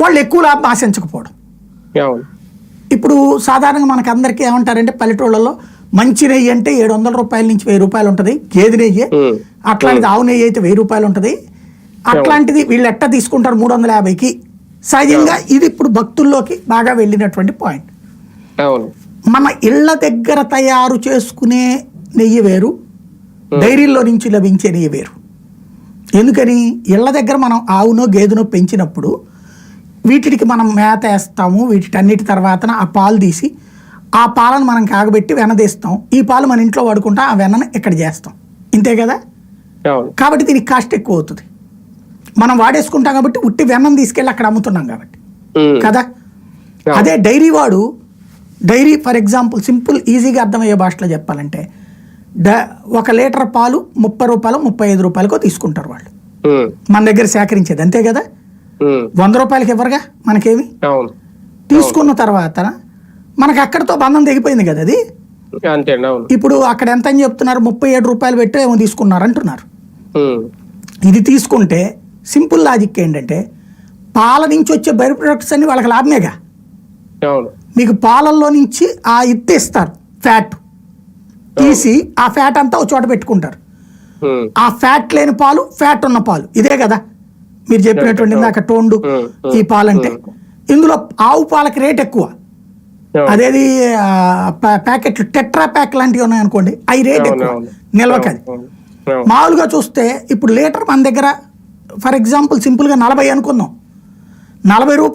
వాళ్ళు ఎక్కువ లాభం ఆశించకపోవడం. ఇప్పుడు సాధారణంగా మనకు అందరికీ ఏమంటారంటే పల్లెటూళ్ళలో మంచి నెయ్యి అంటే ఏడు వందల రూపాయల నుంచి వెయ్యి రూపాయలు ఉంటుంది. గేదె నెయ్యి. అట్లాంటిది ఆవు నెయ్యి అయితే వెయ్యి రూపాయలు ఉంటుంది. అట్లాంటిది వీళ్ళు ఎట్ట తీసుకుంటారు మూడు వందల యాభైకి? సహజంగా ఇది ఇప్పుడు భక్తుల్లోకి బాగా వెళ్ళినటువంటి పాయింట్ మన ఇళ్ళ దగ్గర తయారు చేసుకునే నెయ్యి వేరు. డైరీల్లో నుంచి లభించే నెయ్యి వేరు. ఎందుకని? ఇళ్ళ దగ్గర మనం ఆవునో గేదెనో పెంచినప్పుడు వీటికి మనం మేత వేస్తాము వీటిటన్నిటి తర్వాత ఆ పాలు తీసి ఆ పాలను మనం కాగబెట్టి వెనదీస్తాం ఈ పాలు మన ఇంట్లో వాడుకుంటాం ఆ వెన్నను ఇక్కడ చేస్తాం ఇంతే కదా కాబట్టి దీనికి కాస్ట్ ఎక్కువ అవుతుంది మనం వాడేసుకుంటాం కాబట్టి ఉట్టి వెన్నం తీసుకెళ్ళి అక్కడ అమ్ముతున్నాం కాబట్టి. కదా. అదే డైరీ వాడు డైరీ ఫర్ ఎగ్జాంపుల్ సింపుల్ ఈజీగా అర్థమయ్యే భాషలో చెప్పాలంటే డ ఒక లీటర్ పాలు ముప్పై రూపాయలు ముప్పై ఐదు రూపాయలకో తీసుకుంటారు వాళ్ళు. మన దగ్గర సేకరించేది అంతే కదా. వంద రూపాయలకి ఇవ్వరుగా మనకేమి? తీసుకున్న తర్వాత మనకి అక్కడితో బంధం తెగిపోయింది కదా అది? ఇప్పుడు అక్కడ ఎంత అని చెప్తున్నారు? ముప్పై ఏడు రూపాయలు పెట్టి ఏమో తీసుకున్నారు అంటున్నారు. ఇది తీసుకుంటే సింపుల్ లాజిక్ ఏంటంటే పాల నుంచి వచ్చే బై ప్రొడక్ట్స్ అన్ని వాళ్ళకి లాభమేగా? మీకు పాలల్లో నుంచి ఆ ఇత్తి ఇస్తారు ఫ్యాట్. తీసి ఆ ఫ్యాట్ అంతా ఒక చోట పెట్టుకుంటారు. ఆ ఫ్యాట్ లేని పాలు ఫ్యాట్ ఉన్న పాలు ఇదే కదా? మీరు చెప్పినటువంటి ఇందాక టోండు ఈ పాలంటే. ఇందులో ఆవు పాలకి రేట్ ఎక్కువ. అదేది ప్యాకెట్లు టెట్రా ప్యాక్ లాంటివి ఉన్నాయనుకోండి అవి రేట్ ఎక్కువ. నిల్వకది. మామూలుగా చూస్తే ఇప్పుడు లీటర్ మన దగ్గర ఫర్ ఎగ్జాంపుల్ సింపుల్గా నలభై అనుకుందాం. నలభై రూపాయలు